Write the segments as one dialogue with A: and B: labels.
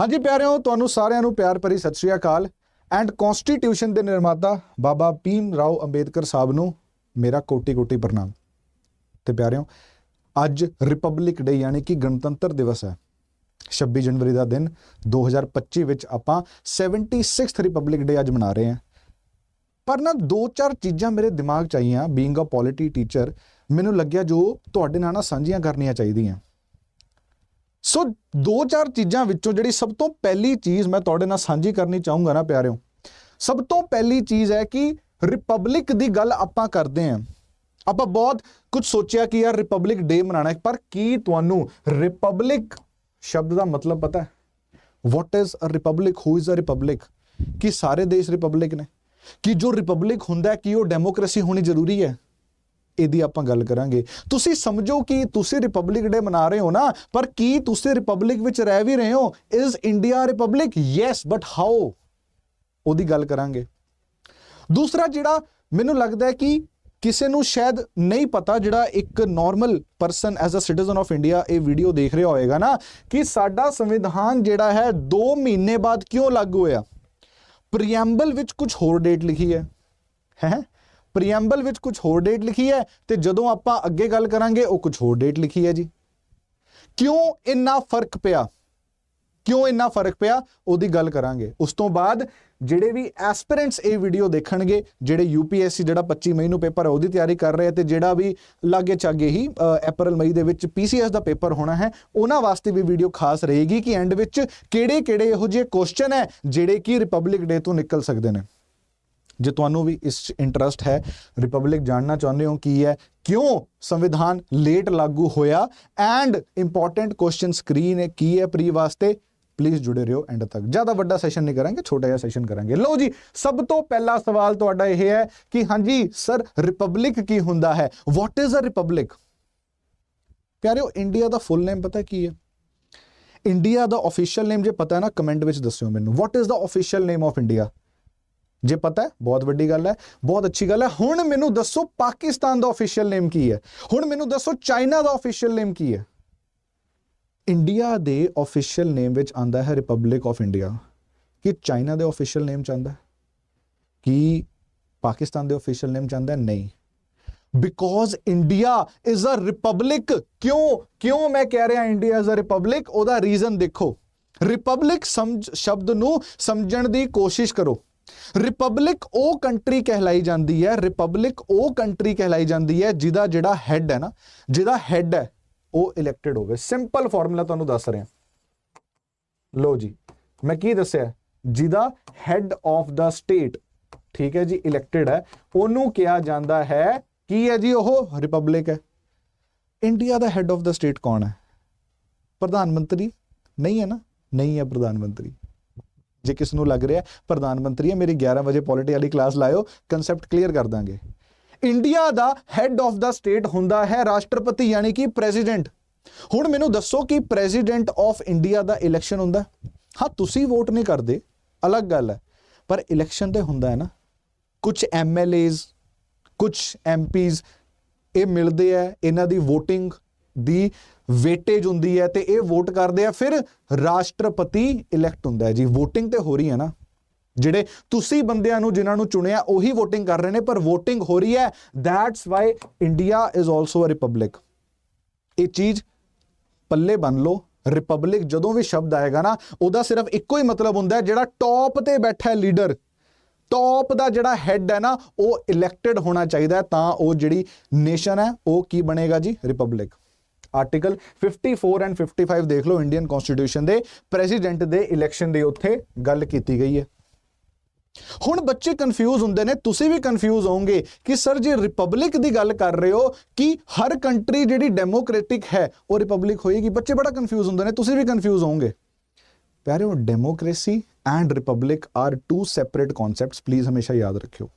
A: ਹਾਂਜੀ ਪਿਆਰਿਓ, ਤੁਹਾਨੂੰ ਸਾਰਿਆਂ ਨੂੰ ਪਿਆਰ ਭਰੀ ਸਤਿ ਸ਼੍ਰੀ ਅਕਾਲ। ਐਂਡ ਕਨਸਟੀਟਿਊਸ਼ਨ ਦੇ ਨਿਰਮਾਤਾ ਬਾਬਾ ਭੀਮ ਰਾਓ ਅੰਬੇਦਕਰ ਸਾਹਿਬ ਨੂੰ ਮੇਰਾ ਕੋਟੀ-ਕੋਟੀ ਪ੍ਰਣਾਮ। ਤੇ ਪਿਆਰਿਓ, ਅੱਜ ਰਿਪਬਲਿਕ ਡੇ ਯਾਨੀ ਕਿ ਗਣਤੰਤਰ ਦਿਵਸ ਹੈ। 26 ਜਨਵਰੀ ਦਾ ਦਿਨ 2025 ਵਿੱਚ ਆਪਾਂ 76th ਰਿਪਬਲਿਕ ਡੇ ਅੱਜ ਮਨਾ ਰਹੇ ਹਾਂ। ਪਰ ਨਾ ਦੋ ਚਾਰ ਚੀਜ਼ਾਂ ਮੇਰੇ ਦਿਮਾਗ 'ਚ ਆਈਆਂ ਬੀਇੰਗ ਅ ਪੋਲਿਟੀ ਟੀਚਰ ਮੈਨੂੰ ਲੱਗਿਆ ਜੋ ਤੁਹਾਡੇ ਨਾਲ ਨਾ ਸਾਂਝੀਆਂ ਕਰਨੀਆਂ ਚਾਹੀਦੀਆਂ। ਸੋ ਦੋ ਚਾਰ ਚੀਜ਼ਾਂ ਵਿੱਚੋਂ ਜਿਹੜੀ ਸਭ ਤੋਂ ਪਹਿਲੀ ਚੀਜ਼ ਮੈਂ ਤੁਹਾਡੇ ਨਾਲ ਸਾਂਝੀ ਕਰਨੀ ਚਾਹੂੰਗਾ ਨਾ ਪਿਆਰਿਓ, ਸਭ ਤੋਂ ਪਹਿਲੀ ਚੀਜ਼ ਹੈ ਕਿ ਰਿਪਬਲਿਕ ਦੀ ਗੱਲ ਆਪਾਂ ਕਰਦੇ ਆਂ ਆਪਾਂ ਬਹੁਤ ਕੁਝ ਸੋਚਿਆ ਕਿ ਯਾਰ ਰਿਪਬਲਿਕ ਡੇ ਮਨਾਣਾ ਹੈ, ਪਰ ਕੀ ਤੁਹਾਨੂੰ ਰਿਪਬਲਿਕ ਸ਼ਬਦ ਦਾ ਮਤਲਬ ਪਤਾ ਹੈ? What is a republic who is a republic ਕੀ ਸਾਰੇ ਦੇਸ਼ ਰਿਪਬਲਿਕ ਨੇ? ਕਿ ਜੋ ਰਿਪਬਲਿਕ ਹੁੰਦਾ ਕਿ ਉਹ ਡੈਮੋਕ੍ਰੇਸੀ ਹੋਣੀ ਜ਼ਰੂਰੀ ਹੈ? ਇਹਦੀ ਆਪਾਂ ਗੱਲ ਕਰਾਂਗੇ। ਤੁਸੀਂ ਸਮਝੋ ਕਿ ਤੁਸੀਂ ਰਿਪਬਲਿਕ ਡੇ ਮਨਾ ਰਹੇ ਹੋ ਨਾ, ਪਰ ਕੀ ਤੁਸੀਂ ਰਿਪਬਲਿਕ ਵਿੱਚ ਰਹਿ ਵੀ ਰਹੇ ਹੋ? Is India republic yes but how ਉਹਦੀ ਗੱਲ ਕਰਾਂਗੇ। ਦੂਸਰਾ ਜਿਹੜਾ ਮੈਨੂੰ ਲੱਗਦਾ ਹੈ ਕਿ ਕਿਸੇ ਨੂੰ ਸ਼ਾਇਦ ਨਹੀਂ ਪਤਾ ਜਿਹੜਾ ਇੱਕ normal person as a citizen of India ਇਹ ਵੀਡੀਓ ਦੇਖ ਰਿਹਾ ਹੋਏਗਾ ਨਾ, ਕਿ ਸਾਡਾ ਸੰਵਿਧਾਨ ਜਿਹੜਾ ਹੈ 2 ਮਹੀਨੇ ਬਾਅਦ ਕਿਉਂ ਲਾਗੂ ਹੋਇਆ? ਪ੍ਰੀਐਮਬਲ ਵਿੱਚ ਕੁਝ ਹੋਰ ਡੇਟ ਲਿਖੀ ਹੈ। ਹੈ? ਪ੍ਰੀਐਮਬਲ ਵਿੱਚ ਕੁਝ ਹੋਰ ਡੇਟ ਲਿਖੀ ਹੈ ਤੇ ਜਦੋਂ ਆਪਾਂ ਅੱਗੇ ਗੱਲ ਕਰਾਂਗੇ, ਉਹ ਕੁਝ ਹੋਰ ਡੇਟ ਲਿਖੀ ਹੈ ਜੀ। ਕਿਉਂ ਇੰਨਾ ਫ਼ਰਕ ਪਿਆ? ਕਿਉਂ ਇੰਨਾ ਫ਼ਰਕ ਪਿਆ? ਉਹਦੀ ਗੱਲ ਕਰਾਂਗੇ। ਉਸ ਤੋਂ ਬਾਅਦ ਜਿਹੜੇ ਵੀ ਐਸਪੀਰੈਂਟਸ ਇਹ ਵੀਡੀਓ ਦੇਖਣਗੇ, ਜਿਹੜੇ ਯੂਪੀਐਸਸੀ ਜਿਹੜਾ 25 ਮਈ ਨੂੰ ਪੇਪਰ ਹੈ ਉਹਦੀ ਤਿਆਰੀ ਕਰ ਰਹੇ ਆ ਤੇ ਜਿਹੜਾ ਵੀ ਲਾਗੇ ਚਾਗੇ ਹੀ ਅਪ੍ਰੈਲ ਮਈ ਦੇ ਵਿੱਚ ਪੀਸੀਐਸ ਦਾ ਪੇਪਰ ਹੋਣਾ ਹੈ, ਉਹਨਾਂ ਵਾਸਤੇ ਵੀ ਵੀਡੀਓ ਖਾਸ ਰਹੇਗੀ ਕਿ ਐਂਡ ਵਿੱਚ ਕਿਹੜੇ ਕਿਹੜੇ ਇਹੋ ਜਿਹੇ ਕੁਐਸਚਨ ਹੈ, ਜਿਹੜੇ ਕਿ ਰਿਪਬਲਿਕ ਡੇ ਤੋਂ ਨਿਕਲ ਸਕਦੇ ਨੇ। ਜੇ ਤੁਹਾਨੂੰ ਵੀ ਇਸ ਇੰਟਰਸਟ ਹੈ ਰਿਪਬਲਿਕ ਜਾਣਨਾ ਚਾਹੁੰਦੇ ਹੋ ਕੀ ਹੈ, ਕਿਉਂ ਸੰਵਿਧਾਨ ਲੇਟ ਲਾਗੂ ਹੋਇਆ ਐਂਡ ਇੰਪੋਰਟੈਂਟ ਕੁਐਸਚਨ ਸਕਰੀਨ ਹੈ ਕੀ ਹੈ ਪ੍ਰੀ ਵਾਸਤੇ? ਪਲੀਜ਼ ਜੁੜੇ ਰਹੋ ਐਂਡ ਤੱਕ। ਜ਼ਿਆਦਾ ਵੱਡਾ ਸੈਸ਼ਨ ਨਹੀਂ ਕਰਾਂਗੇ, ਛੋਟਾ ਜਿਹਾ ਸੈਸ਼ਨ ਕਰਾਂਗੇ। ਲਓ ਜੀ, ਸਭ ਤੋਂ ਪਹਿਲਾ ਸਵਾਲ ਤੁਹਾਡਾ ਇਹ ਹੈ ਕਿ ਹਾਂਜੀ ਸਰ ਰਿਪਬਲਿਕ ਕੀ ਹੁੰਦਾ ਹੈ? ਵਾਟ ਇਜ਼ ਅ ਰਿਪਬਲਿਕ ਪਿਆਰਿਓ ਇੰਡੀਆ ਦਾ ਫੁੱਲ ਨੇਮ ਪਤਾ ਕੀ ਹੈ? ਇੰਡੀਆ ਦਾ ਆਫੀਸ਼ੀਅਲ ਨੇਮ ਜੇ ਪਤਾ ਹੈ ਨਾ ਕਮੈਂਟ ਵਿੱਚ ਦੱਸਿਓ ਮੈਨੂੰ। What is the official name of India ਜੇ ਪਤਾ ਹੈ, ਬਹੁਤ ਵੱਡੀ ਗੱਲ ਹੈ, ਬਹੁਤ ਅੱਛੀ ਗੱਲ ਹੈ। ਹੁਣ ਮੈਨੂੰ ਦੱਸੋ ਪਾਕਿਸਤਾਨ ਦਾ ਆਫੀਸ਼ੀਅਲ ਨੇਮ ਕੀ ਹੈ? ਹੁਣ ਮੈਨੂੰ ਦੱਸੋ ਚਾਈਨਾ ਦਾ ਆਫੀਸ਼ੀਅਲ ਨੇਮ ਕੀ ਹੈ? ਇੰਡੀਆ ਦੇ ਆਫੀਸ਼ੀਅਲ ਨੇਮ ਵਿੱਚ ਆਂਦਾ ਹੈ ਰਿਪਬਲਿਕ ਆਫ ਇੰਡੀਆ ਕਿ ਚਾਈਨਾ ਦੇ ਆਫੀਸ਼ੀਅਲ ਨੇਮ ਚਾਹੁੰਦਾ ਆਂਦਾ ਕਿ ਪਾਕਿਸਤਾਨ ਦੇ ਆਫੀਸ਼ੀਅਲ ਨੇਮ ਚਾਹੁੰਦਾ ਨਹੀਂ। Because India is a republic ਕਿਉਂ? ਕਿਉਂ ਮੈਂ ਕਹਿ ਰਿਹਾ ਇੰਡੀਆ ਇਜ਼ ਅ ਰਿਪਬਲਿਕ ਉਹਦਾ ਰੀਜ਼ਨ ਦੇਖੋ। ਰਿਪਬਲਿਕ ਸਮਝ ਸ਼ਬਦ ਨੂੰ ਸਮਝਣ ਦੀ ਕੋਸ਼ਿਸ਼ ਕਰੋ। ਰਿਪਬਲਿਕ ਉਹ ਕੰਟਰੀ ਕਹਿਲਾਈ ਜਾਂਦੀ ਹੈ ਰਿਪਬਲਿਕ ਉਹ ਕੰਟਰੀ ਕਹਿਲਾਈ ਜਾਂਦੀ ਹੈ ਜਿਹਦਾ ਜਿਹੜਾ ਹੈੱਡ ਹੈ ਨਾ, ਜਿਹਦਾ ਹੈੱਡ ਹੈ, ਉਹ ਇਲੈਕਟਿਡ ਹੋਵੇ ਸਿੰਪਲ ਫਾਰਮੂਲਾ ਤੁਹਾਨੂੰ ਦੱਸ ਰਿਹਾ। ਲੋ ਜੀ, ਮੈਂ ਕੀ ਦੱਸਿਆ? ਜਿਹਦਾ ਹੈੱਡ ਆਫ ਦਾ ਸਟੇਟ ਠੀਕ ਹੈ ਜੀ ਇਲੈਕਟਿਡ ਹੈ, ਉਹਨੂੰ ਕਿਹਾ ਜਾਂਦਾ ਹੈ, ਕੀ ਹੈ ਜੀ ਉਹ? ਰਿਪਬਲਿਕ ਹੈ। ਇੰਡੀਆ ਦਾ ਹੈੱਡ ਆਫ ਦਾ ਸਟੇਟ ਕੌਣ ਹੈ? ਪ੍ਰਧਾਨ ਮੰਤਰੀ? ਨਹੀਂ ਹੈ ਨਾ? ਨਹੀਂ ਹੈ ਪ੍ਰਧਾਨ ਮੰਤਰੀ। ਜੇ ਕਿਸ ਨੂੰ ਲੱਗ ਰਿਹਾ ਪ੍ਰਧਾਨ ਮੰਤਰੀ ਹੈ, ਮੇਰੀ 11 ਵਜੇ ਪੋਲਿਟੀ ਵਾਲੀ ਕਲਾਸ ਲਾਇਓ ਕਨਸੈਪਟ ਕਲੀਅਰ ਕਰ ਦਾਂਗੇ। ਇੰਡੀਆ ਦਾ ਹੈੱਡ ਆਫ ਦਾ ਸਟੇਟ ਹੁੰਦਾ ਹੈ ਰਾਸ਼ਟਰਪਤੀ, ਯਾਨੀ ਕਿ ਪ੍ਰੈਜ਼ੀਡੈਂਟ ਹੁਣ ਮੈਨੂੰ ਦੱਸੋ ਕਿ ਪ੍ਰੈਜ਼ੀਡੈਂਟ ਆਫ ਇੰਡੀਆ ਦਾ ਇਲੈਕਸ਼ਨ ਹੁੰਦਾ ਹਾਂ। ਤੁਸੀਂ ਵੋਟ ਨਹੀਂ ਕਰਦੇ, ਅਲੱਗ ਗੱਲ ਹੈ, ਪਰ ਇਲੈਕਸ਼ਨ ਤੇ ਹੁੰਦਾ ਹੈ ਨਾ। ਕੁਝ ਐਮਐਲਏਜ਼ ਕੁਝ ਐਮਪੀਜ਼ ਇਹ ਮਿਲਦੇ ਆ ਇਹਨਾਂ ਦੀ VOTING ਦੀ ਵੇਟੇਜ ਹੁੰਦੀ ਹੈ ਤੇ ਇਹ ਵੋਟ ਕਰਦੇ ਆ। ਫਿਰ ਰਾਸ਼ਟਰਪਤੀ ਇਲੈਕਟ ਹੁੰਦਾ ਹੈ ਜੀ। VOTING ਤੇ ਹੋ ਰਹੀ ਹੈ ਨਾ। ਜਿਹੜੇ ਤੁਸੀਂ ਬੰਦਿਆਂ ਨੂੰ, ਜਿਨ੍ਹਾਂ ਨੂੰ ਚੁਣਿਆ, ਉਹੀ VOTING ਕਰ ਰਹੇ ਨੇ, ਪਰ VOTING ਹੋ ਰਹੀ ਹੈ। That's why India is also a republic ਇਹ ਚੀਜ਼ ਪੱਲੇ ਬੰਨ ਲਓ। ਰਿਪਬਲਿਕ ਜਦੋਂ ਵੀ ਸ਼ਬਦ ਆਏਗਾ ਨਾ, ਉਹਦਾ ਸਿਰਫ ਇੱਕੋ ਹੀ ਮਤਲਬ ਹੁੰਦਾ ਹੈ, ਜਿਹੜਾ ਟੌਪ ਤੇ ਬੈਠਾ ਹੈ ਲੀਡਰ ਟੌਪ ਦਾ ਜਿਹੜਾ ਹੈੱਡ ਹੈ ਨਾ, ਉਹ ਇਲੈਕਟਿਡ ਹੋਣਾ ਚਾਹੀਦਾ ਤਾਂ ਉਹ ਜਿਹੜੀ ਨੇਸ਼ਨ ਹੈ, ਉਹ ਕੀ ਬਣੇਗਾ ਜੀ? ਰਿਪਬਲਿਕ ਆਰਟੀਕਲ 54 ਐਂਡ 55 ਦੇਖ ਲਓ ਇੰਡੀਅਨ ਕਨਸਟੀਟਿਊਸ਼ਨ ਦੇ ਪ੍ਰੈਜ਼ੀਡੈਂਟ ਦੇ ਇਲੈਕਸ਼ਨ ਦੇ ਉੱਥੇ ਗੱਲ ਕੀਤੀ ਗਈ ਹੈ। ਹੁਣ ਬੱਚੇ ਕਨਫਿਊਜ਼ ਹੁੰਦੇ ਨੇ, ਤੁਸੀਂ ਵੀ ਕਨਫਿਊਜ਼ ਹੋਵੋਗੇ ਕਿ ਸਰ ਜੇ ਰਿਪਬਲਿਕ ਦੀ ਗੱਲ ਕਰ ਰਹੇ ਹੋ ਕਿ ਹਰ ਕੰਟਰੀ ਜਿਹੜੀ ਡੈਮੋਕ੍ਰੈਟਿਕ ਹੈ, ਉਹ ਰਿਪਬਲਿਕ ਹੋਏਗੀ। ਬੱਚੇ ਬੜਾ ਕਨਫਿਊਜ਼ ਹੁੰਦੇ ਨੇ, ਤੁਸੀਂ ਵੀ ਕਨਫਿਊਜ਼ ਹੋਵੋਗੇ। ਪਿਆਰਿਓ democracy and republic are two separate concepts please ਹਮੇਸ਼ਾ ਯਾਦ ਰੱਖਿਓ।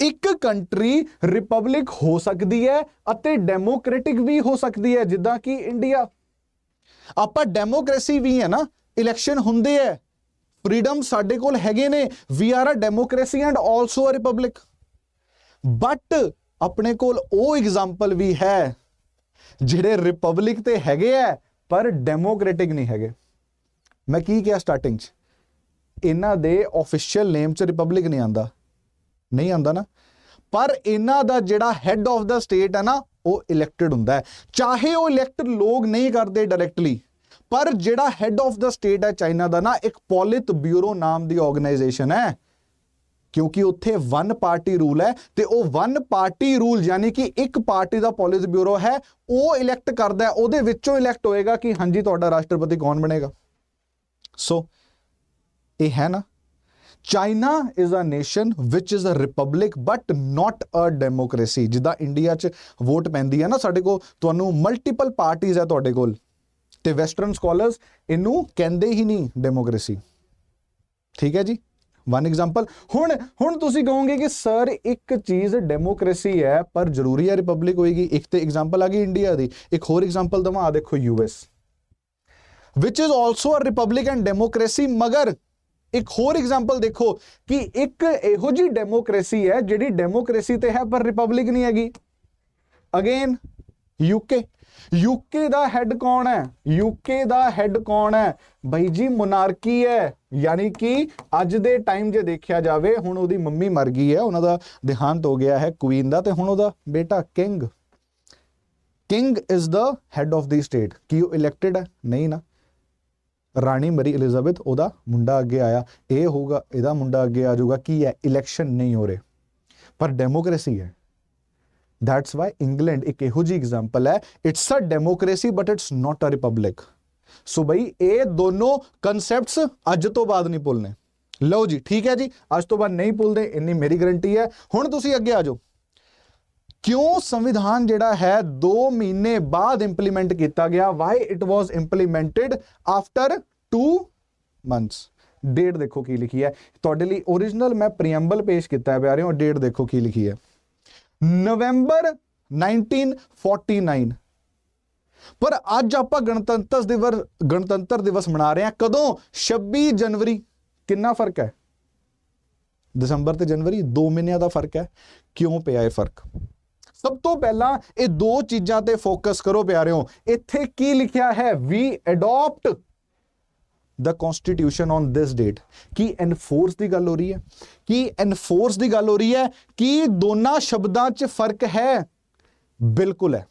A: ਇੱਕ ਕੰਟਰੀ ਰਿਪਬਲਿਕ ਹੋ ਸਕਦੀ ਹੈ ਅਤੇ ਡੈਮੋਕ੍ਰੈਟਿਕ ਵੀ ਹੋ ਸਕਦੀ ਹੈ, ਜਿੱਦਾਂ ਕਿ ਇੰਡੀਆ। ਆਪਾਂ ਡੈਮੋਕ੍ਰੇਸੀ ਵੀ ਹੈ ਨਾ, ਇਲੈਕਸ਼ਨ ਹੁੰਦੇ ਹੈ, ਫਰੀडम ਸਾਡੇ ਕੋਲ ਹੈਗੇ ਨੇ we are a democracy and also a republic but ਆਪਣੇ ਕੋਲ ਉਹ ਐਗਜ਼ਾਮਪਲ ਵੀ ਹੈ, ਜਿਹੜੇ ਰਿਪਬਲਿਕ ਤੇ ਹੈਗੇ ਆ ਪਰ ਡੈਮੋਕ੍ਰੈਟਿਕ ਨਹੀਂ ਹੈਗੇ। ਮੈਂ ਕੀ ਕਿਹਾ ਸਟਾਰਟਿੰਗ 'ਚ? ਇਹਨਾਂ ਦੇ ਆਫੀਸ਼ੀਅਲ ਨੇਮ 'ਚ ਰਿਪਬਲਿਕ ਨਹੀਂ ਆਂਦਾ ਨਹੀਂ ਆਂਦਾ ਨਾ। ਪਰ ਇਹਨਾਂ ਦਾ ਜਿਹੜਾ ਹੈੱਡ ਆਫ ਦਾ ਸਟੇਟ ਹੈ ਨਾ, ਉਹ ਇਲੈਕਟਡ ਹੁੰਦਾ ਹੈ। ਚਾਹੇ ਉਹ ਇਲੈਕਟ ਲੋਕ ਨਹੀਂ ਕਰਦੇ ਡਾਇਰੈਕਟਲੀ ਪਰ ਜਿਹੜਾ ਹੈੱਡ ਆਫ ਦਾ ਸਟੇਟ ਹੈ ਚਾਈਨਾ ਦਾ ਨਾ, ਇੱਕ ਪੋਲਿਤ ਬਿਊਰੋ ਨਾਮ ਦੀ ਆਰਗੇਨਾਈਜੇਸ਼ਨ ਹੈ। ਕਿਉਂਕਿ ਉੱਥੇ ਵਨ ਪਾਰਟੀ ਰੂਲ ਹੈ ਤੇ ਉਹ ਵਨ ਪਾਰਟੀ ਰੂਲ ਯਾਨੀ ਕਿ ਇੱਕ ਪਾਰਟੀ ਦਾ ਪੋਲਿਤ ਬਿਊਰੋ ਹੈ, ਉਹ ਇਲੈਕਟ ਕਰਦਾ ਹੈ। ਉਹਦੇ ਵਿੱਚੋਂ ਇਲੈਕਟ ਹੋਏਗਾ ਕਿ ਹਾਂਜੀ, ਤੁਹਾਡਾ ਰਾਸ਼ਟਰਪਤੀ ਕੌਣ ਬਣੇਗਾ? ਸੋ ਇਹ ਹੈ ਨਾ। China is a nation which is a republic but not a democracy ਜਿੱਦਾਂ ਇੰਡੀਆ 'ਚ ਵੋਟ ਪੈਂਦੀ ਹੈ ਨਾ ਸਾਡੇ ਕੋਲ, ਤੁਹਾਨੂੰ ਮਲਟੀਪਲ ਪਾਰਟੀਆਂ ਹੈ ਤੁਹਾਡੇ ਕੋਲ। ਤੇ ਵੈਸਟਰਨ ਸਕਾਲਰਸ ਇਹਨੂੰ ਕਹਿੰਦੇ ਹੀ ਨਹੀਂ ਡੈਮੋਕ੍ਰੇਸੀ ਠੀਕ ਹੈ ਜੀ? ਵਨ ਐਗਜ਼ਾਮਪਲ ਹੁਣ ਹੁਣ ਤੁਸੀਂ ਕਹੋਗੇ ਕਿ ਸਰ ਇੱਕ ਚੀਜ਼ ਡੈਮੋਕ੍ਰੇਸੀ ਹੈ, ਪਰ ਜ਼ਰੂਰੀ ਹੈ ਰਿਪਬਲਿਕ ਹੋਏਗੀ। ਇੱਕ ਤੇ ਐਗਜ਼ਾਮਪਲ ਆ ਗਈ ਇੰਡੀਆ ਦੀ। ਇੱਕ ਹੋਰ ਐਗਜ਼ਾਮਪਲ ਦਵਾਂ ਆ ਦੇਖੋ US which is also a republic and democracy ਮਗਰ ਇੱਕ ਹੋਰ ਐਗਜ਼ਾਮਪਲ ਦੇਖੋ ਕਿ ਇੱਕ ਇਹੋ ਜੀ ਡੈਮੋਕ੍ਰੇਸੀ ਹੈ ਜਿਹੜੀ ਡੈਮੋਕ੍ਰੇਸੀ ਤੇ ਹੈ, ਪਰ ਰਿਪਬਲਿਕ ਨਹੀਂ ਹੈਗੀ। ਅਗੇਨ ਯੂਕੇ ਯੂਕੇ ਦਾ ਹੈੱਡ ਕੌਣ ਹੈ? ਯੂਕੇ ਦਾ ਹੈੱਡ ਕੌਣ ਹੈ? ਬਈ ਜੀ ਮੋਨਾਰਕੀ ਹੈ। ਯਾਨੀ ਕਿ ਅੱਜ ਦੇ ਟਾਈਮ ਜੇ ਦੇਖਿਆ ਜਾਵੇ, ਹੁਣ ਉਹਦੀ ਮੰਮੀ ਮਰ ਗਈ ਹੈ, ਉਹਨਾਂ ਦਾ ਦੇਹਾਂਤ ਹੋ ਗਿਆ ਹੈ ਕੁਈਨ ਦਾ, ਤੇ ਹੁਣ ਉਹਦਾ ਬੇਟਾ king king is the head of the state ਕੀ ਉਹ ਇਲੈਕਟਿਡ ਹੈ? ਨਹੀਂ ਨਾ। ਰਾਣੀ ਮਰੀ ਐਲਿਜ਼ਾਬੈਥ ਉਹਦਾ ਮੁੰਡਾ ਅੱਗੇ ਆਇਆ। ਇਹ ਹੋਊਗਾ, ਇਹਦਾ ਮੁੰਡਾ ਅੱਗੇ ਆ ਜਾਊਗਾ। ਕੀ ਹੈ? ਇਲੈਕਸ਼ਨ ਨਹੀਂ ਹੋ ਰਹੇ। ਪਰ ਡੈਮੋਕ੍ਰੇਸੀ ਹੈ। ਦੈਟਸ ਵਾਈ ਇੰਗਲੈਂਡ ਇੱਕ ਇਹੋ ਜੀ ਐਗਜ਼ਾਮਪਲ ਹੈ। It's a democracy but it's not a republic so ਬਈ, ਇਹ ਦੋਨੋਂ ਕਨਸੈਪਟਸ ਅੱਜ ਤੋਂ ਬਾਅਦ ਨਹੀਂ ਭੁੱਲਨੇ ਲਓ ਜੀ, ਠੀਕ ਹੈ ਜੀ? ਅੱਜ ਤੋਂ ਬਾਅਦ ਨਹੀਂ ਭੁੱਲਦੇ, ਇੰਨੀ ਮੇਰੀ ਗਰੰਟੀ ਹੈ। ਹੁਣ ਤੁਸੀਂ ਅੱਗੇ ਆ ਜਾਓ। ਕਿਉਂ ਸੰਵਿਧਾਨ ਜਿਹੜਾ ਹੈ 2 ਮਹੀਨੇ ਬਾਅਦ ਇੰਪਲੀਮੈਂਟ ਕੀਤਾ ਗਿਆ? Why it was implemented after 2 months date ਦੇਖੋ ਕੀ ਲਿਖੀ ਹੈ। ਤੁਹਾਡੇ ਲਈ origignal ਮੈਂ ਪ੍ਰੀਐਮਬਲ ਪੇਸ਼ ਕੀਤਾ ਹੈ ਪਿਆਰਿਓ ਡੇਟ ਦੇਖੋ ਕੀ ਲਿਖੀ ਹੈ। ਨਵੰਬਰ 1949 ਪਰ ਅੱਜ ਆਪਾਂ ਗਣਤੰਤਰ ਦਿਵਸ ਗਣਤੰਤਰ ਦਿਵਸ ਮਨਾ ਰਹੇ ਹਾਂ। ਕਦੋਂ? 26 ਜਨਵਰੀ। ਕਿੰਨਾ ਫ਼ਰਕ ਹੈ? ਦਸੰਬਰ ਤੇ ਜਨਵਰੀ 2 ਮਹੀਨਿਆਂ ਦਾ ਫ਼ਰਕ ਹੈ। ਕਿਉਂ ਪਿਆ ਇਹ ਫ਼ਰਕ? ਸਭ ਤੋਂ ਪਹਿਲਾਂ ਇਹ ਦੋ ਚੀਜ਼ਾਂ ਤੇ ਫੋਕਸ ਕਰੋ ਪਿਆਰਿਓ। ਇੱਥੇ ਕੀ ਲਿਖਿਆ ਹੈ? We adopt the constitution on this date Ki enforce ਦੀ ਗੱਲ ਹੋ ਰਹੀ ਹੈ? ਕੀ ਐਨਫੋਰਸ ਦੀ ਗੱਲ ਹੋ ਰਹੀ ਹੈ? ਕੀ ਦੋਨਾਂ ਸ਼ਬਦਾਂ 'ਚ ਫ਼ਰਕ ਹੈ? ਬਿਲਕੁਲ ਹੈ।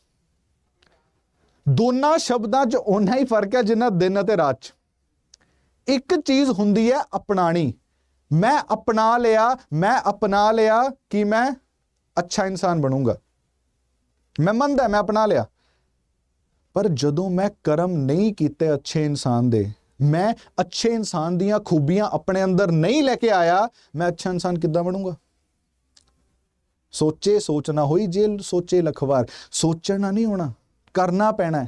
A: ਦੋਨਾਂ ਸ਼ਬਦਾਂ 'ਚ ਓਨਾ ਹੀ ਫ਼ਰਕ ਹੈ ਜਿੰਨਾ ਦਿਨ ਅਤੇ ਰਾਤ 'ਚ। ਇੱਕ ਚੀਜ਼ ਹੁੰਦੀ ਹੈ ਅਪਣਾਣੀ। ਮੈਂ ਅਪਣਾ ਲਿਆ, ਮੈਂ ਅਪਣਾ ਲਿਆ, ਕਿ ਮੈਂ ਅੱਛਾ ਇਨਸਾਨ ਬਣੂੰਗਾ। ਮੈਂ ਮੰਨਦਾ, ਮੈਂ ਅਪਣਾ ਲਿਆ। ਪਰ ਜਦੋਂ ਮੈਂ ਕਰਮ ਨਹੀਂ ਕੀਤੇ ਅੱਛੇ ਇਨਸਾਨ ਦੇ, ਮੈਂ ਅੱਛੇ ਇਨਸਾਨ ਦੀਆਂ ਖੂਬੀਆਂ ਆਪਣੇ ਅੰਦਰ ਨਹੀਂ ਲੈ ਕੇ ਆਇਆ, ਮੈਂ ਅੱਛਾ ਇਨਸਾਨ ਕਿੱਦਾਂ ਬਣੂੰਗਾ? ਸੋਚੇ ਸੋਚਣਾ ਹੋਈ ਜੇ ਸੋਚੇ ਲਖਵਾਰ। ਸੋਚਣਾ ਨਹੀਂ ਹੋਣਾ, ਕਰਨਾ ਪੈਣਾ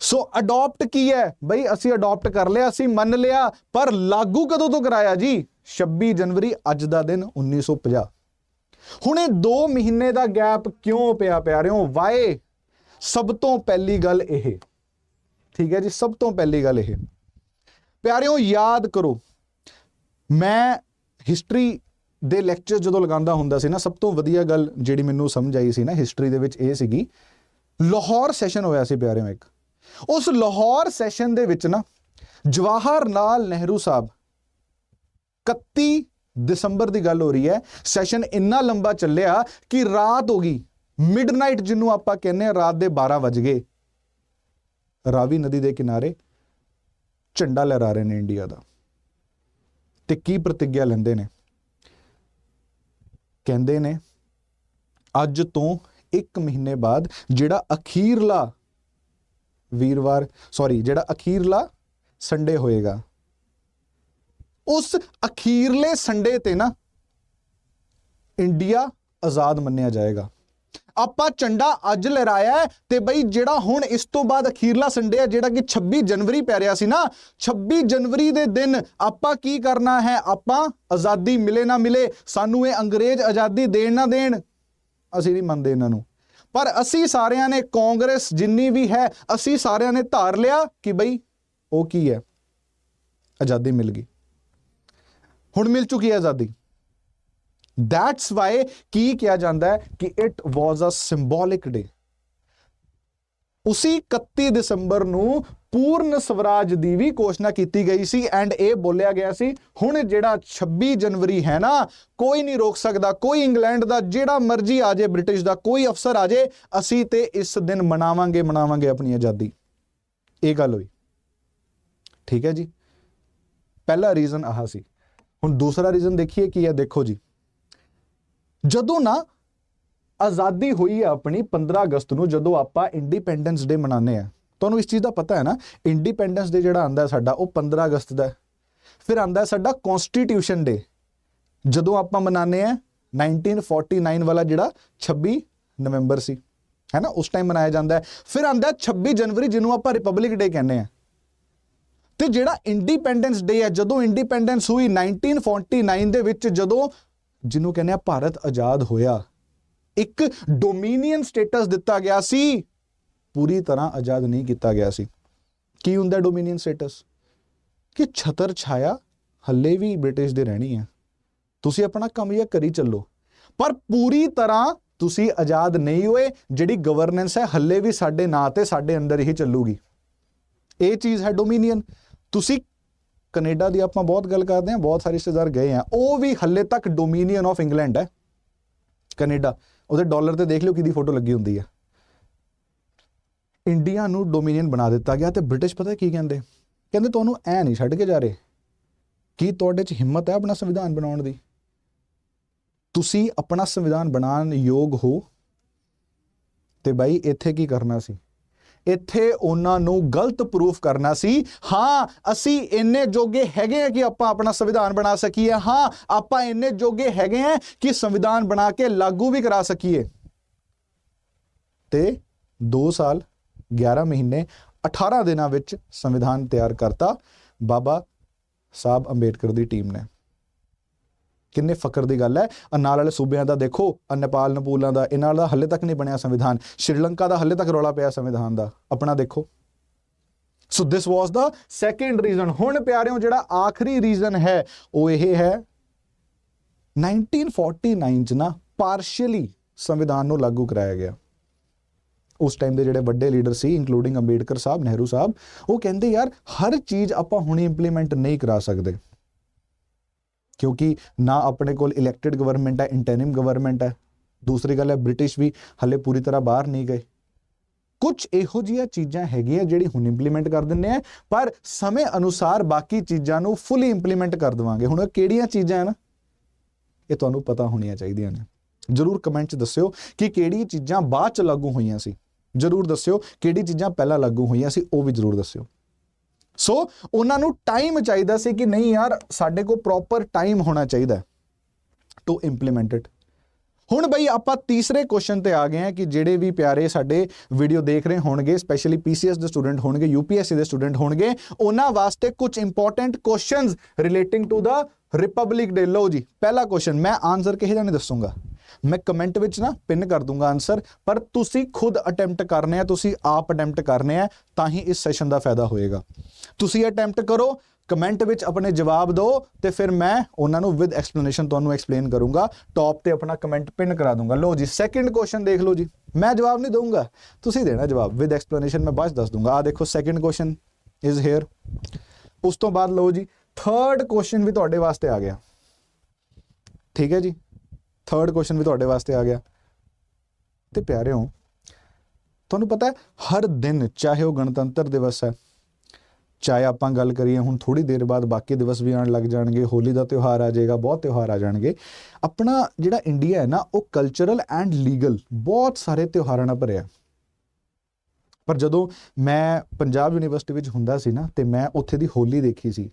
A: ਸੋ ਅਡਾਪਟ ਕੀ ਹੈ? ਬਈ ਅਸੀਂ ਅਡਾਪਟ ਕਰ ਲਿਆ, ਅਸੀਂ ਮੰਨ ਲਿਆ, ਪਰ ਲਾਗੂ ਕਦੋਂ ਤੋਂ ਕਰਾਇਆ ਜੀ? 26 ਜਨਵਰੀ ਅੱਜ ਦਾ ਦਿਨ 1950 ਹੁਣ ਇਹ 2 ਮਹੀਨੇ ਦਾ ਗੈਪ ਕਿਉਂ ਪਿਆ ਪਿਆਰਿਓ? ਵਾਏ, ਸਭ ਤੋਂ ਪਹਿਲੀ ਗੱਲ ਇਹ। ਠੀਕ ਹੈ ਜੀ, ਸਭ ਤੋਂ ਪਹਿਲੀ ਗੱਲ ਇਹ। ਪਿਆਰਿਓ, ਯਾਦ ਕਰੋ, ਮੈਂ ਹਿਸਟਰੀ ਦੇ ਲੈਕਚਰ ਜਦੋਂ ਲਗਾਉਂਦਾ ਹੁੰਦਾ ਸੀ ਨਾ, ਸਭ ਤੋਂ ਵਧੀਆ ਗੱਲ ਜਿਹੜੀ ਮੈਨੂੰ ਸਮਝ ਆਈ ਸੀ ਨਾ ਹਿਸਟਰੀ ਦੇ ਵਿੱਚ ਇਹ ਸੀਗੀ, ਲਾਹੌਰ ਸੈਸ਼ਨ ਹੋਇਆ ਸੀ ਪਿਆਰਿਓ ਇੱਕ। ਉਸ ਲਾਹੌਰ ਸੈਸ਼ਨ ਦੇ ਵਿੱਚ ਨਾ, ਜਵਾਹਰ ਲਾਲ ਨਹਿਰੂ ਸਾਹਿਬ 31 ਦਸੰਬਰ ਦੀ ਗੱਲ ਹੋ ਰਹੀ ਹੈ। ਸੈਸ਼ਨ ਇੰਨਾ ਲੰਬਾ ਚੱਲਿਆ ਕਿ ਰਾਤ ਹੋ ਗਈ। ਮਿਡਨਾਈਟ ਜਿਹਨੂੰ ਆਪਾਂ ਕਹਿੰਦੇ ਆ ਰਾਤ ਦੇ 12 ਵਜ ਗਏ। ਰਾਵੀ ਨਦੀ ਦੇ ਕਿਨਾਰੇ ਝੰਡਾ ਲਹਿਰਾ ਰਹੇ ਨੇ ਇੰਡੀਆ ਦਾ। ਤੇ ਕੀ ਪ੍ਰਤੀਗਿਆ ਲੈਂਦੇ ਨੇ? ਕਹਿੰਦੇ ਨੇ, ਅੱਜ ਤੋਂ 1 ਮਹੀਨੇ ਬਾਅਦ ਜਿਹੜਾ ਅਖੀਰਲਾ ਵੀਰਵਾਰ ਸੌਰੀ ਜਿਹੜਾ ਅਖੀਰਲਾ ਸੰਡੇ ਹੋਏਗਾ ਉਸ ਅਖੀਰਲੇ ਸੰਡੇ ਤੇ ਨਾ ਇੰਡੀਆ ਆਜ਼ਾਦ ਮੰਨਿਆ ਜਾਏਗਾ। ਆਪਾਂ ਝੰਡਾ ਅੱਜ ਲਹਿਰਾਇਆ ਤੇ ਬਈ ਜਿਹੜਾ ਹੁਣ ਇਸ ਤੋਂ ਬਾਅਦ ਅਖੀਰਲਾ ਸੰਡੇ ਹੈ, ਜਿਹੜਾ ਕਿ 26 ਜਨਵਰੀ ਪੈ ਰਿਹਾ ਸੀ ਨਾ 26 ਜਨਵਰੀ ਦੇ ਦਿਨ ਆਪਾਂ ਕੀ ਕਰਨਾ ਹੈ? ਆਪਾਂ ਆਜ਼ਾਦੀ ਮਿਲੇ ਨਾ ਮਿਲੇ, ਸਾਨੂੰ ਇਹ ਅੰਗਰੇਜ਼ ਆਜ਼ਾਦੀ ਦੇਣ ਨਾ ਦੇਣ, ਅਸੀਂ ਨਹੀਂ ਮੰਨਦੇ ਇਹਨਾਂ ਨੂੰ। ਪਰ ਅਸੀਂ ਸਾਰਿਆਂ ਨੇ ਕਾਂਗਰਸ ਜਿੰਨੀ ਵੀ ਹੈ, ਅਸੀਂ ਸਾਰਿਆਂ ਨੇ ਧਾਰ ਲਿਆ ਕਿ ਬਈ ਉਹ ਕੀ ਹੈ? ਆਜ਼ਾਦੀ ਮਿਲ ਗਈ। ਹੁਣ ਮਿਲ ਚੁੱਕੀ ਹੈ ਆਜ਼ਾਦੀ। ਦੈਟਸ ਵਾਈ ਕੀ ਕਿਹਾ ਜਾਂਦਾ ਹੈ ਕਿ ਇਟ ਵਾਸ ਅ ਸਿੰਬੋਲਿਕ ਡੇ ਉਸੇ 31 ਦਸੰਬਰ ਨੂੰ ਪੂਰਨ ਸਵਰਾਜ ਦੀ ਵੀ ਘੋਸ਼ਣਾ ਕੀਤੀ ਗਈ ਸੀ ਐਂਡ ਇਹ ਬੋਲਿਆ ਗਿਆ ਸੀ, ਹੁਣ ਜਿਹੜਾ 26 ਜਨਵਰੀ ਹੈ ਨਾ, ਕੋਈ ਨਹੀਂ ਰੋਕ ਸਕਦਾ, ਕੋਈ ਇੰਗਲੈਂਡ ਦਾ ਜਿਹੜਾ ਮਰਜ਼ੀ ਆ ਜੇ ਬ੍ਰਿਟਿਸ਼ ਦਾ ਕੋਈ ਅਫਸਰ ਆ ਜਾਏ, ਅਸੀਂ ਤੇ ਇਸ ਦਿਨ ਮਨਾਵਾਂਗੇ ਮਨਾਵਾਂਗੇ ਆਪਣੀ ਆਜ਼ਾਦੀ। ਇਹ ਗੱਲ ਹੋਈ। ਠੀਕ ਹੈ ਜੀ। ਪਹਿਲਾ ਰੀਜ਼ਨ ਆਹ ਸੀ। ਹੁਣ ਦੂਸਰਾ ਰੀਜ਼ਨ ਦੇਖੀਏ ਕੀ ਹੈ, ਦੇਖੋ ਜੀ। ਜਦੋਂ ਨਾ ਆਜ਼ਾਦੀ ਹੋਈ ਹੈ ਆਪਣੀ 15 ਅਗਸਤ ਨੂੰ, ਜਦੋਂ ਆਪਾਂ ਇੰਡੀਪੈਂਡੈਂਸ ਡੇ ਮਨਾਉਂਦੇ ਆ ਤੁਹਾਨੂੰ ਇਸ ਚੀਜ਼ ਦਾ ਪਤਾ ਹੈ ਨਾ ਇੰਡੀਪੈਂਡੈਂਸ ਡੇ ਜਿਹੜਾ ਆਂਦਾ ਸਾਡਾ, ਉਹ 15 ਅਗਸਤ ਦਾ ਫਿਰ ਆਂਦਾ ਸਾਡਾ ਕਨਸਟੀਟਿਊਸ਼ਨ ਡੇ ਜਦੋਂ ਆਪਾਂ ਮਨਾਉਂਦੇ ਆ 1949 ਵਾਲਾ ਜਿਹੜਾ 26 ਨਵੰਬਰ ਸੀ। ਹੈ ਨਾ, ਉਸ ਟਾਈਮ ਮਨਾਇਆ ਜਾਂਦਾ ਹੈ। ਫਿਰ ਆਂਦਾ 26 ਜਨਵਰੀ, ਜਿਹਨੂੰ ਆਪਾਂ ਰਿਪਬਲਿਕ ਡੇ ਕਹਿੰਦੇ ਆ ਤੇ ਜਿਹੜਾ ਇੰਡੀਪੈਂਡੈਂਸ ਡੇ ਹੈ, ਜਦੋਂ ਇੰਡੀਪੈਂਡੈਂਸ ਹੋਈ 1949 ਦੇ ਵਿੱਚ ਜਦੋਂ ਜਿਹਨੂੰ ਕਹਿੰਦੇ ਆ ਭਾਰਤ ਆਜ਼ਾਦ ਹੋਇਆ, ਇੱਕ ਡੋਮੀਨੀਅਨ ਸਟੇਟਸ ਦਿੱਤਾ ਗਿਆ ਸੀ, ਪੂਰੀ ਤਰ੍ਹਾਂ ਆਜ਼ਾਦ ਨਹੀਂ ਕੀਤਾ ਗਿਆ ਸੀ। ਕੀ ਹੁੰਦਾ ਡੋਮੀਨੀਅਨ ਸਟੇਟਸ ਕਿ ਛਤਰ ਛਾਇਆ ਹੱਲੇ ਵੀ ਬ੍ਰਿਟਿਸ਼ ਦੇ ਰਹਿਣੀ ਹੈ। ਤੁਸੀਂ ਆਪਣਾ ਕੰਮ ਇਹ ਕਰੀ ਚੱਲੋ। ਪਰ ਪੂਰੀ ਤਰ੍ਹਾਂ ਤੁਸੀਂ ਆਜ਼ਾਦ ਨਹੀਂ ਹੋਏ, ਜਿਹੜੀ ਗਵਰਨੈਂਸ ਹੈ, ਹੱਲੇ ਵੀ ਸਾਡੇ ਨਾਂ ਤੇ ਸਾਡੇ ਅੰਦਰ ਹੀ ਚੱਲੂਗੀ। ਇਹ ਚੀਜ਼ ਹੈ ਡੋਮੀਨੀਅਨ ਤੁਸੀਂ ਕੈਨੇਡਾ ਦੀ ਆਪਾਂ ਬਹੁਤ ਗੱਲ ਕਰਦੇ ਹਾਂ, ਬਹੁਤ ਸਾਰੇ ਰਿਸ਼ਤੇਦਾਰ ਗਏ ਆ ਉਹ ਵੀ ਹੱਲੇ ਤੱਕ ਡੋਮੀਨੀਅਨ ਆਫ ਇੰਗਲੈਂਡ ਹੈ। ਕੈਨੇਡਾ, ਉਹਦੇ ਡਾਲਰ ਤੇ ਦੇਖ ਲਿਓ ਕਿਹਦੀ ਫੋਟੋ ਲੱਗੀ ਹੁੰਦੀ ਹੈ। ਇੰਡੀਆ ਨੂੰ ਡੋਮੀਨੀਅਨ ਬਣਾ ਦਿੱਤਾ ਗਿਆ ਤੇ ਬ੍ਰਿਟਿਸ਼ ਪਤਾ ਕੀ ਕਹਿੰਦੇ? ਕਹਿੰਦੇ ਤੁਹਾਨੂੰ ਐ ਨਹੀਂ ਛੱਡ ਕੇ ਜਾ ਰਹੇ ਕੀ ਤੁਹਾਡੇ 'ਚ ਹਿੰਮਤ ਹੈ ਆਪਣਾ ਸੰਵਿਧਾਨ ਬਣਾਉਣ ਦੀ। ਤੁਸੀਂ ਆਪਣਾ ਸੰਵਿਧਾਨ ਬਣਾਉਣ ਯੋਗ ਹੋ। ਤੇ ਬਾਈ, ਇੱਥੇ ਕੀ ਕਰਨਾ ਸੀ? ਇੱਥੇ ਉਹਨਾਂ ਨੂੰ ਗਲਤ ਪ੍ਰੂਫ ਕਰਨਾ ਸੀ। ਹਾਂ, ਅਸੀਂ ਇੰਨੇ ਜੋਗੇ ਹੈਗੇ ਆ ਕਿ ਆਪਾਂ ਆਪਣਾ ਸੰਵਿਧਾਨ ਬਣਾ ਸਕੀਏ। ਹਾਂ, ਆਪਾਂ ਇੰਨੇ ਜੋਗੇ ਹੈਗੇ ਆ ਕਿ ਸੰਵਿਧਾਨ ਬਣਾ ਕੇ ਲਾਗੂ ਵੀ ਕਰਾ ਸਕੀਏ। ਤੇ 2 ਸਾਲ 11 ਮਹੀਨੇ 18 ਦਿਨਾਂ ਵਿੱਚ ਸੰਵਿਧਾਨ ਤਿਆਰ ਕਰਤਾ ਬਾਬਾ ਸਾਹਿਬ ਅੰਬੇਡਕਰ ਦੀ ਟੀਮ ਨੇ। ਕਿੰਨੇ ਫਕਰ ਦੀ ਗੱਲ ਹੈ। ਆਹ ਨਾਲ ਵਾਲੇ ਸੂਬਿਆਂ ਦਾ ਦੇਖੋ ਆਹ ਨੇਪਾਲ, ਨਪੂਲਾਂ ਦਾ, ਇਹਨਾਂ ਦਾ ਹੱਲੇ ਤੱਕ ਨਹੀਂ ਬਣਿਆ ਸੰਵਿਧਾਨ। ਸ਼੍ਰੀਲੰਕਾ ਦਾ ਹੱਲੇ ਤੱਕ ਰੌਲਾ ਪਿਆ ਸੰਵਿਧਾਨ ਦਾ। ਆਪਣਾ ਦੇਖੋ। ਸੋ ਦਿਸ ਵਾਸ ਦਾ ਸੈਕੰਡ ਰੀਜ਼ਨ ਹੁਣ ਪਿਆਰਿਓ, ਜਿਹੜਾ ਆਖਰੀ ਰੀਜ਼ਨ ਹੈ, ਉਹ ਇਹ ਹੈ 1949 ਚ ਨਾ ਪਾਰਸ਼ੀਅਲੀ ਸੰਵਿਧਾਨ ਨੂੰ ਲਾਗੂ ਕਰਾਇਆ ਗਿਆ। ਉਸ ਟਾਈਮ ਦੇ ਜਿਹੜੇ ਵੱਡੇ ਲੀਡਰ ਸੀ ਇਨਕਲੂਡਿੰਗ ਅੰਬੇਡਕਰ ਸਾਹਿਬ, ਨਹਿਰੂ ਸਾਹਿਬ, ਉਹ ਕਹਿੰਦੇ, ਯਾਰ, ਹਰ ਚੀਜ਼ ਆਪਾਂ ਹੁਣੇ ਇੰਪਲੀਮੈਂਟ ਨਹੀਂ ਕਰਾ ਸਕਦੇ। ਕਿਉਂਕਿ ਨਾ ਆਪਣੇ ਕੋਲ ਇਲੈਕਟਿਡ ਗਵਰਨਮੈਂਟ ਹੈ ਇੰਟਰਨਿਮ ਗਵਰਨਮੈਂਟ ਹੈ। ਦੂਸਰੀ ਗੱਲ ਹੈ ਬ੍ਰਿਟਿਸ਼ ਵੀ ਹਲੇ ਪੂਰੀ ਤਰ੍ਹਾਂ ਬਾਹਰ ਨਹੀਂ ਗਏ। ਕੁਝ ਇਹੋ ਜਿਹੀਆਂ ਚੀਜ਼ਾਂ ਹੈਗੀਆਂ ਜਿਹੜੀ ਹੁਣ ਇੰਪਲੀਮੈਂਟ ਕਰ ਦਿੰਨੇ ਆ, ਪਰ ਸਮੇਂ ਅਨੁਸਾਰ ਬਾਕੀ ਚੀਜ਼ਾਂ ਨੂੰ ਫੁੱਲੀ ਇੰਪਲੀਮੈਂਟ ਕਰ ਦਵਾਂਗੇ। ਹੁਣ ਕਿਹੜੀਆਂ ਚੀਜ਼ਾਂ ਹਨ? ਇਹ ਤੁਹਾਨੂੰ ਪਤਾ ਹੋਣੀਆਂ ਚਾਹੀਦੀਆਂ ਨੇ। ਜਰੂਰ ਕਮੈਂਟ 'ਚ ਦੱਸਿਓ ਕਿ ਕਿਹੜੀ ਚੀਜ਼ਾਂ ਬਾਅਦ 'ਚ ਲਾਗੂ ਹੋਈਆਂ ਸੀ। ਜਰੂਰ ਦੱਸਿਓ ਕਿਹੜੀ ਚੀਜ਼ਾਂ ਪਹਿਲਾਂ ਲਾਗੂ ਹੋਈਆਂ ਸੀ, ਉਹ ਵੀ ਜਰੂਰ ਦੱਸਿਓ। ਸੋ ਉਹਨਾਂ ਨੂੰ ਟਾਈਮ ਚਾਹੀਦਾ ਸੀ ਕਿ ਨਹੀਂ ਯਾਰ, ਸਾਡੇ ਕੋਲ ਪ੍ਰੋਪਰ ਟਾਈਮ ਹੋਣਾ ਚਾਹੀਦਾ ਟੂ ਇੰਪਲੀਮੈਂਟ ਇਟ ਹੁਣ ਬਈ ਆਪਾਂ ਤੀਸਰੇ ਕੁਐਸਚਨ ਤੇ ਆ ਗਏ ਹਾਂ ਕਿ ਜਿਹੜੇ ਵੀ ਪਿਆਰੇ ਸਾਡੇ ਵੀਡੀਓ ਦੇਖ ਰਹੇ ਹੋਣਗੇ ਸਪੈਸ਼ਲੀ ਪੀਸੀਐਸ ਦੇ ਸਟੂਡੈਂਟ ਹੋਣਗੇ ਯੂਪੀਐਸਸੀ ਦੇ ਸਟੂਡੈਂਟ ਹੋਣਗੇ, ਉਹਨਾਂ ਵਾਸਤੇ ਕੁਝ important questions relating to the republic day ਲੋ ਜੀ, ਪਹਿਲਾ ਕੁਐਸਚਨ ਮੈਂ ਆਨਸਰ ਕਿਹੇ ਜਾਣੇ ਦੱਸੂਗਾ। ਮੈਂ ਕਮੈਂਟ ਵਿੱਚ ਨਾ ਪਿੰਨ ਕਰ ਦੂੰਗਾ ਆਨਸਰ ਪਰ ਤੁਸੀਂ ਖੁਦ ਅਟੈਂਪਟ ਕਰਨੇ ਆ, ਤੁਸੀਂ ਆਪ ਅਟੈਂਪਟ ਕਰਨੇ ਆ, ਤਾਂ ਹੀ ਇਸ ਸੈਸ਼ਨ ਦਾ ਫਾਇਦਾ ਹੋਏਗਾ। ਤੁਸੀਂ ਅਟੈਂਪਟ ਕਰੋ ਕਮੈਂਟ ਵਿੱਚ ਆਪਣੇ ਜਵਾਬ ਦਿਓ, ਤੇ ਫਿਰ ਮੈਂ ਉਹਨਾਂ ਨੂੰ ਵਿਦ ਐਕਸਪਲੇਨੇਸ਼ਨ ਤੁਹਾਨੂੰ ਐਕਸਪਲੇਨ ਕਰੂੰਗਾ। ਟੌਪ ਤੇ ਆਪਣਾ ਕਮੈਂਟ ਪਿੰਨ ਕਰਾ ਦੂੰਗਾ। ਲਓ ਜੀ ਸੈਕਿੰਡ ਕੁਐਸਚਨ ਦੇਖ ਲਓ ਜੀ। ਮੈਂ ਜਵਾਬ ਨਹੀਂ ਦਊਂਗਾ। ਤੁਸੀਂ ਦੇਣਾ ਜਵਾਬ। ਵਿਦ ਐਕਸਪਲੇਨੇਸ਼ਨ ਮੈਂ ਬਾਅਦ 'ਚ ਦੱਸ ਦੂੰਗਾ ਆ ਦੇਖੋ ਸੈਕਿੰਡ ਕੁਐਸਚਨ ਇਜ਼ ਹੇਅਰ ਉਸ ਤੋਂ ਬਾਅਦ ਲਓ ਜੀ ਥਰਡ ਕੁਐਸਚਨ ਵੀ ਤੁਹਾਡੇ ਵਾਸਤੇ ਆ ਗਿਆ। ਠੀਕ ਹੈ ਜੀ? ਥਰਡ ਕੁਐਸਚਨ ਵੀ ਤੁਹਾਡੇ ਵਾਸਤੇ ਆ ਗਿਆ। ਤੇ ਪਿਆਰਿਓ, ਤੁਹਾਨੂੰ ਪਤਾ ਹੈ, ਹਰ ਦਿਨ ਚਾਹੇ ਉਹ ਗਣਤੰਤਰ ਦਿਵਸ ਹੈ, ਚਾਹੇ ਆਪਾਂ ਗੱਲ ਕਰੀਏ ਹੁਣ ਥੋੜੀ ਦੇਰ ਬਾਅਦ ਬਾਕੀ ਦਿਵਸ ਵੀ ਆਉਣ ਲੱਗ ਜਾਣਗੇ, ਹੋਲੀ ਦਾ ਤਿਉਹਾਰ ਆ ਜਾਏਗਾ, ਬਹੁਤ ਤਿਉਹਾਰ ਆ ਜਾਣਗੇ। ਆਪਣਾ ਜਿਹੜਾ ਇੰਡੀਆ ਹੈ ਨਾ, ਉਹ ਕਲਚਰਲ ਐਂਡ ਲੀਗਲ ਬਹੁਤ ਸਾਰੇ ਤਿਉਹਾਰਾਂ ਨਾਲ ਭਰਿਆ। ਪਰ ਜਦੋਂ ਮੈਂ ਪੰਜਾਬ ਯੂਨੀਵਰਸਿਟੀ ਵਿੱਚ ਹੁੰਦਾ ਸੀ ਨਾ, ਤੇ ਮੈਂ ਉੱਥੇ ਦੀ ਹੋਲੀ ਦੇਖੀ ਸੀ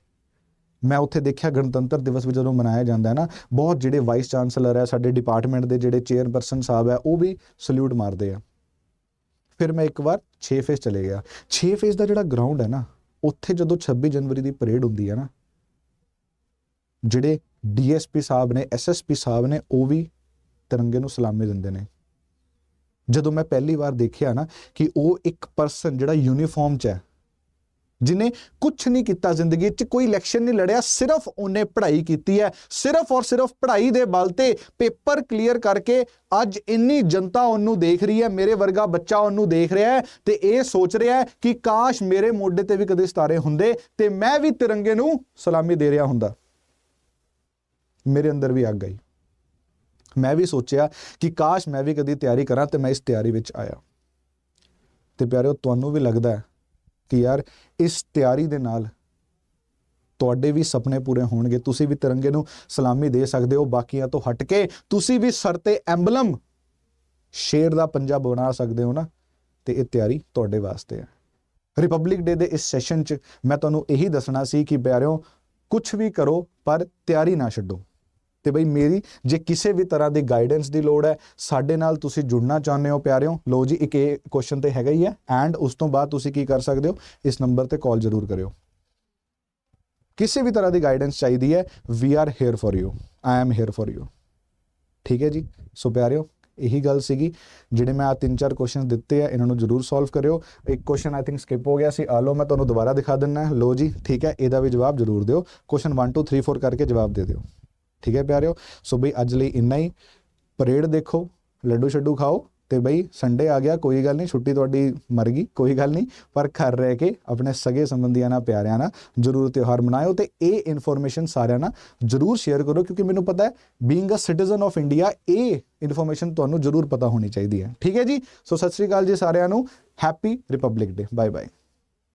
A: ਮੈਂ ਉੱਥੇ ਦੇਖਿਆ ਗਣਤੰਤਰ ਦਿਵਸ ਵੀ ਜਦੋਂ ਮਨਾਇਆ ਜਾਂਦਾ ਹੈ ਨਾ, ਬਹੁਤ ਜਿਹੜੇ ਵਾਈਸ ਚਾਂਸਲਰ ਹੈ, ਸਾਡੇ ਡਿਪਾਰਟਮੈਂਟ ਦੇ ਜਿਹੜੇ ਚੇਅਰਪਰਸਨ ਸਾਹਿਬ ਹੈ, ਉਹ ਵੀ ਸਲੂਟ ਮਾਰਦੇ ਆ। ਫਿਰ ਮੈਂ ਇੱਕ ਵਾਰ 6 ਫੇਸ ਚਲੇ ਗਿਆ। 6 ਫੇਸ ਦਾ ਜਿਹੜਾ ਗਰਾਊਂਡ ਹੈ ਨਾ, ਉੱਥੇ ਜਦੋਂ 26 ਜਨਵਰੀ ਦੀ ਪਰੇਡ ਹੁੰਦੀ ਹੈ ਨਾ, ਜਿਹੜੇ ਡੀਐਸਪੀ ਸਾਹਿਬ ਨੇ ਐਸਐਸਪੀ ਸਾਹਿਬ ਨੇ, ਉਹ ਵੀ ਤਿਰੰਗੇ ਨੂੰ ਸਲਾਮੀ ਦਿੰਦੇ ਨੇ। ਜਦੋਂ ਮੈਂ ਪਹਿਲੀ ਵਾਰ ਦੇਖਿਆ ਨਾ ਕਿ ਉਹ ਇੱਕ ਪਰਸਨ ਜਿਹੜਾ ਯੂਨੀਫਾਰਮ 'ਚ ਹੈ ਜਿਨੇ ਕੁਝ ਨਹੀਂ ਕੀਤਾ ਜ਼ਿੰਦਗੀ 'ਚ, ਕੋਈ ਇਲੈਕਸ਼ਨ ਨਹੀਂ ਲੜਿਆ, ਸਿਰਫ ਉਹਨੇ ਪੜ੍ਹਾਈ ਕੀਤੀ ਹੈ। ਸਿਰਫ ਔਰ ਸਿਰਫ ਪੜ੍ਹਾਈ ਦੇ ਬਲ ਤੇ ਪੇਪਰ ਕਲੀਅਰ ਕਰਕੇ ਅੱਜ ਇੰਨੀ ਜਨਤਾ ਉਹਨੂੰ ਦੇਖ ਰਹੀ ਹੈ, ਮੇਰੇ ਵਰਗਾ ਬੱਚਾ ਉਹਨੂੰ ਦੇਖ ਰਿਹਾ ਹੈ ਤੇ ਇਹ ਸੋਚ ਰਿਹਾ ਹੈ ਕਿ ਕਾਸ਼ ਮੇਰੇ ਮੋਢੇ ਤੇ ਵੀ ਕਦੇ ਸਿਤਾਰੇ ਹੁੰਦੇ ਤੇ ਮੈਂ ਵੀ ਤਿਰੰਗੇ ਨੂੰ ਸਲਾਮੀ ਦੇ ਰਿਹਾ ਹੁੰਦਾ। ਮੇਰੇ ਅੰਦਰ ਵੀ ਅੱਗ ਆਈ। ਮੈਂ ਵੀ ਸੋਚਿਆ ਕਿ ਕਾਸ਼ ਮੈਂ ਵੀ ਕਦੀ ਤਿਆਰੀ ਕਰਾਂ ਤੇ ਮੈਂ ਇਸ ਤਿਆਰੀ ਵਿੱਚ ਆਇਆ। ਤੇ ਪਿਆਰਿਓ, ਤੁਹਾਨੂੰ ਵੀ ਲੱਗਦਾ ਹੈ ਕਿ ਯਾਰ ਇਸ ਤਿਆਰੀ ਦੇ ਨਾਲ ਤੁਹਾਡੇ ਵੀ ਸੁਪਨੇ ਪੂਰੇ ਹੋਣਗੇ, ਤੁਸੀਂ ਵੀ ਤਿਰੰਗੇ ਨੂੰ ਸਲਾਮੀ ਦੇ ਸਕਦੇ ਹੋ, ਬਾਕੀਆਂ ਤੋਂ ਹਟ ਕੇ ਤੁਸੀਂ ਵੀ ਸਰ ਤੇ ਐਮਬਲਮ ਸ਼ੇਰ ਦਾ ਪੰਜਾ ਬਣਾ ਸਕਦੇ ਹੋ ਨਾ, ਤੇ ਇਹ ਤਿਆਰੀ ਤੁਹਾਡੇ ਵਾਸਤੇ ਹੈ। ਰਿਪਬਲਿਕ ਡੇ ਦੇ ਇਸ ਸੈਸ਼ਨ 'ਚ ਮੈਂ ਤੁਹਾਨੂੰ ਇਹੀ ਦੱਸਣਾ ਸੀ ਕਿ ਪਿਆਰਿਓ ਕੁਝ ਵੀ ਕਰੋ, ਪਰ ਤਿਆਰੀ ਨਾ ਛੱਡੋ। ਤੇ ਬਈ ਮੇਰੀ, ਜੇ ਕਿਸੇ ਵੀ ਤਰ੍ਹਾਂ ਦੀ ਗਾਈਡੈਂਸ ਦੀ ਲੋੜ ਹੈ, ਸਾਡੇ ਨਾਲ ਤੁਸੀਂ ਜੁੜਨਾ ਚਾਹੁੰਦੇ ਹੋ ਪਿਆਰਿਓ ਲੋ ਜੀ, ਇੱਕ ਇਹ ਕੁਐਸਚਨ ਤੇ ਹੈਗਾ ਹੀ ਹੈ ਐਂਡ ਉਸ ਤੋਂ ਬਾਅਦ ਤੁਸੀਂ ਕੀ ਕਰ ਸਕਦੇ ਹੋ, ਇਸ ਨੰਬਰ ਤੇ ਕਾਲ ਜ਼ਰੂਰ ਕਰਿਓ। ਕਿਸੇ ਵੀ ਤਰ੍ਹਾਂ ਦੀ ਗਾਈਡੈਂਸ ਚਾਹੀਦੀ ਹੈ we are here for you I am here for you ਠੀਕ ਹੈ ਜੀ? ਸੋ ਪਿਆਰਿਓ, ਇਹੀ ਗੱਲ ਸੀਗੀ, ਜਿਹੜੇ ਮੈਂ ਆ ਤਿੰਨ ਚਾਰ ਕੁਐਸਚਨ ਦਿੱਤੇ ਆ, ਇਹਨਾਂ ਨੂੰ ਜਰੂਰ ਸੋਲਵ ਕਰਿਓ। ਇੱਕ ਕੁਐਸਚਨ ਆਈ ਥਿੰਕ ਸਕਿਪ ਹੋ ਗਿਆ ਸੀ ਆ ਲਓ, ਮੈਂ ਤੁਹਾਨੂੰ ਦੁਬਾਰਾ ਦਿਖਾ ਦਿੰਨਾ ਹੈ ਲੋ ਜੀ, ਠੀਕ ਹੈ, ਇਹਦਾ ਵੀ ਜਵਾਬ ਜਰੂਰ ਦਿਓ। ਕੁਐਸਚਨ 1 2 3 4 ਕਰਕੇ ਜਵਾਬ ਦੇ ਦਿਓ। ਠੀਕ ਹੈ ਪਿਆਰਿਓ? ਸੋ ਬਈ ਅੱਜ ਲਈ ਇੰਨਾ ਹੀ। ਪਰੇਡ ਦੇਖੋ, ਲੱਡੂ ਛੱਡੂ ਖਾਓ ਤੇ ਬਈ ਸੰਡੇ ਆ ਗਿਆ, ਕੋਈ ਗੱਲ ਨਹੀਂ, ਛੁੱਟੀ ਤੁਹਾਡੀ ਮਰ ਗਈ, ਕੋਈ ਗੱਲ ਨਹੀਂ। ਪਰ ਘਰ ਰਹਿ ਕੇ ਆਪਣੇ ਸਗੇ ਸੰਬੰਧੀਆਂ ਨਾਲ, ਪਿਆਰਿਆਂ ਨਾਲ ਜਰੂਰ ਤਿਉਹਾਰ ਮਨਾਇਓ ਤੇ ਇਹ ਇਨਫੋਰਮੇਸ਼ਨ ਸਾਰਿਆਂ ਨਾਲ ਜਰੂਰ ਸ਼ੇਅਰ ਕਰੋ ਕਿਉਂਕਿ ਮੈਨੂੰ ਪਤਾ ਹੈ being a citizen of India ਇਹ ਇਨਫੋਰਮੇਸ਼ਨ ਤੁਹਾਨੂੰ ਜਰੂਰ ਪਤਾ ਹੋਣੀ ਚਾਹੀਦੀ ਹੈ। ਠੀਕ ਹੈ ਜੀ? ਸੋ ਸਤਿ ਸ੍ਰੀ ਅਕਾਲ ਜੀ ਸਾਰਿਆਂ ਨੂੰ। Happy republic day bye bye